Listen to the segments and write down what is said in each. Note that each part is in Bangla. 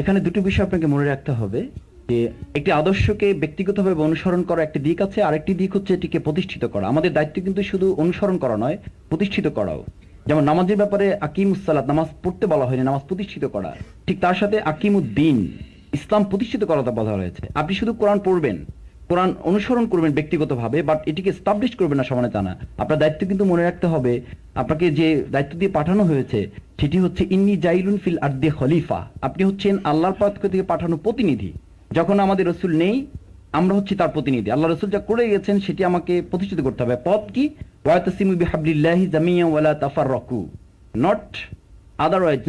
এখানে দুটো বিষয় আপনাকে মনে রাখতে হবে, যে একটি আদর্শকে ব্যক্তিগতভাবে অনুসরণ করা একটি দিক আছে, আরেকটি দিক হচ্ছে এটিকে প্রতিষ্ঠিত করা। আমাদের দায়িত্ব কিন্তু শুধু অনুসরণ করা নয়, প্রতিষ্ঠিত করাও। যেমন নামাজের ব্যাপারে আকিম সালাত, নামাজ পড়তে বলা হয়নি নামাজ প্রতিষ্ঠিত করা। ঠিক তার সাথে আকিম উদ্দিন ইসলাম প্রতিষ্ঠিত করাটা বলা হয়েছে। আপনি শুধু কোরআন পড়বেন, কোরআন অনুসরণ করবেন ব্যক্তিগতভাবে বাট এটিকে স্টাবলিশ করবেন না সমানে তা না আপনার দায়িত্ব কিন্তু মনে রাখতে হবে, আপনাকে যে দায়িত্ব দিয়ে পাঠানো হয়েছে সেটি হচ্ছে, ইন্নি জাইলুন ফিল আর্দে খলিফা। আপনি হচ্ছেন আল্লাহর পক্ষ থেকে পাঠানো প্রতিনিধি। যখন আমাদের রসুল নেই, আমরা হচ্ছি তার প্রতিনিধি। আল্লাহ রসুল যা করে গেছেন, সেটি আমাকে প্রতিষ্ঠিত করতে হবে। পথ কি?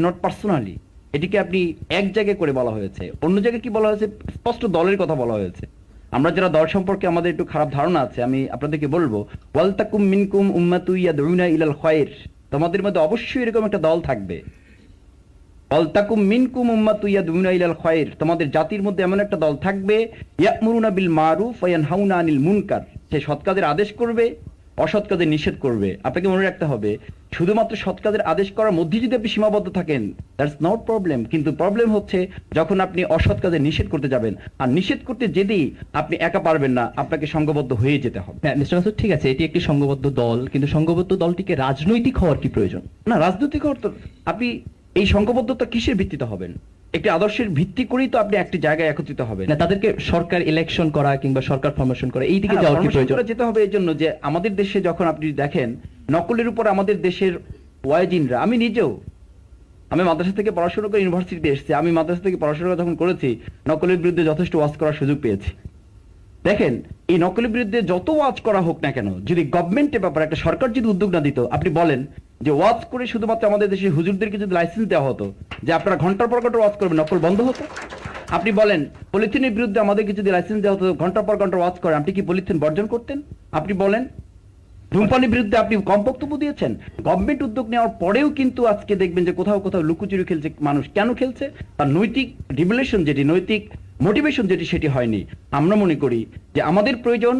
নট পার্সোনালি এটিকে আপনি এক জায়গায় করে বলা হয়েছে। অন্য জায়গায় কি বলা হয়েছে? স্পষ্ট দলের কথা বলা হয়েছে। আমরা যারা দল সম্পর্কে আমাদের একটু খারাপ ধারণা আছে, আমি আপনাদেরকে বলব ওয়ালতাকুম মিনকুম উম্মাতু ইয়াদউনা ইলাল খায়র। তোমাদের মধ্যে অবশ্যই এরকম একটা দল থাকবে। মিনকুম উম্মাতু ইয়াদউনা ইলাল খায়র। তোমাদের জাতির মধ্যে এমন একটা দল থাকবে, ইয়ামুরুনা বিল মারুফ ওয়া ইয়ানহাউনা আনিল মুনকার। সে সৎ আদেশ করবে, অসৎ কাজে নিষেধ করবে। আপনাকে মনে রাখতে হবে শুধুমাত্র সৎ কাজের আদেশ করার মধ্যে যদি আপনি সীমাবদ্ধ থাকেন দ্যাটস নট প্রবলেম কিন্তু প্রবলেম হচ্ছে যখন আপনি অসৎ কাজে নিষেধ করতে যাবেন। আর নিষেধ করতে যেতেই আপনি একা পারবেন না আপনাকে সংঘবদ্ধ হয়ে যেতে হবে। হ্যাঁ মিস্টার মাসুদ ঠিক আছে এটি একটি সংঘবদ্ধ দল কিন্তু সংঘবদ্ধ দলটিকে রাজনৈতিক হওয়ার কি প্রয়োজন? না রাজনৈতিক অর্থ আপনি এই সংঘবদ্ধতা কিসের ভিত্তিতে হবেন? একটি আদর্শের ভিত্তি করেই তো আপনি একটি জায়গায় একত্রিত হবেন। না তাদেরকে সরকার ইলেকশন করা কিংবা সরকার ফরমেশন করা এই দিকে হ্যাঁ, যাওয়ার কি প্রয়োজন? যেতে হবে এই জন্য যে আমাদের দেশে যখন আপনি দেখেন নকলের উপর আমাদের দেশের ওয়াইজিনরা, আমি নিজেও। আমি মাদ্রাসা থেকে পড়াশোনা করে ইউনিভার্সিটিতে এসেছি। আমি মাদ্রাসা থেকে পড়াশোনা যখন করেছি, নকলের বিরুদ্ধে যথেষ্ট ওয়াজ করার সুযোগ পেয়েছি। দেখেন, এই নকলের বিরুদ্ধে যত ওয়াজ করা হোক না কেন, যদি গভর্নমেন্টের ব্যাপারে একটা সরকার যদি উদ্যোগ না দিত, আপনি বলেন যে ওয়াজ করে শুধুমাত্র আমাদের দেশে হুজুরদেরকে যদি লাইসেন্স দেওয়া হতো, যে আপনারা ঘণ্টার পর ঘণ্টা ওয়াজ করবেন, নকল বন্ধ হতো? আপনি বলেন পলিথিনের বিরুদ্ধে আমাদেরকে যদি লাইসেন্স দেওয়া হতো, ঘণ্টার পর ঘণ্টা ওয়াজ করেন, আপনি কি পলিথিন বর্জন করতেন? আপনি বলেন ধূমপানের বিরুদ্ধে আপনি কম বক্তব্য দিয়েছেন। গভর্নমেন্ট উদ্যোগ নেওয়ার পরেও কিন্তু আজকে দেখবেন যে কোথাও কোথাও লুকোচুরি খেলছে, মানুষ কেন খেলছে? তার নৈতিক রিভলিউশন যেটি, নৈতিক মোটিভেশন যেটি, সেটি হয়নি। আমরা মনে করি যে আমাদের প্রয়োজন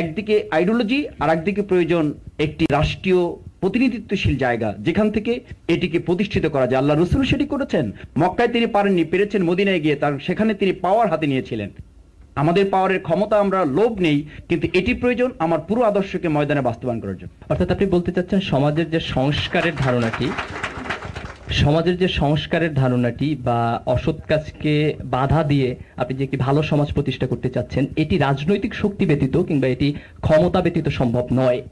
একদিকে আইডিওলজি আর একদিকে প্রয়োজন একটি রাষ্ট্রীয় প্রতিনিধিত্বশীল জায়গা, যেখান থেকে এটিকে প্রতিষ্ঠিত করা যায়। আল্লাহ রসুল সেটি করেছেন। মক্কায় তিনি পারেননি, পেরেছেন, মদিনায় গিয়ে তার, সেখানে তিনি পাওয়ার হাতে নিয়েছিলেন। আমাদের পাওয়ারের ক্ষমতা আমরা লোভ নেই, কিন্তু এটি প্রয়োজন আমার পুরো আদর্শকে ময়দানে বাস্তবায়ন করার জন্য। অর্থাৎ আপনি বলতে চাচ্ছেন সমাজের যে সংস্কারের ধারণাটি, সমাজের যে সংস্কারের ধারণাটি বা অসৎ কাজকে বাধা দিয়ে আপনি যে একটি ভালো সমাজ প্রতিষ্ঠা করতে চাচ্ছেন, এটি রাজনৈতিক শক্তি ব্যতীত কিংবা এটি ক্ষমতা ব্যতীত সম্ভব নয়।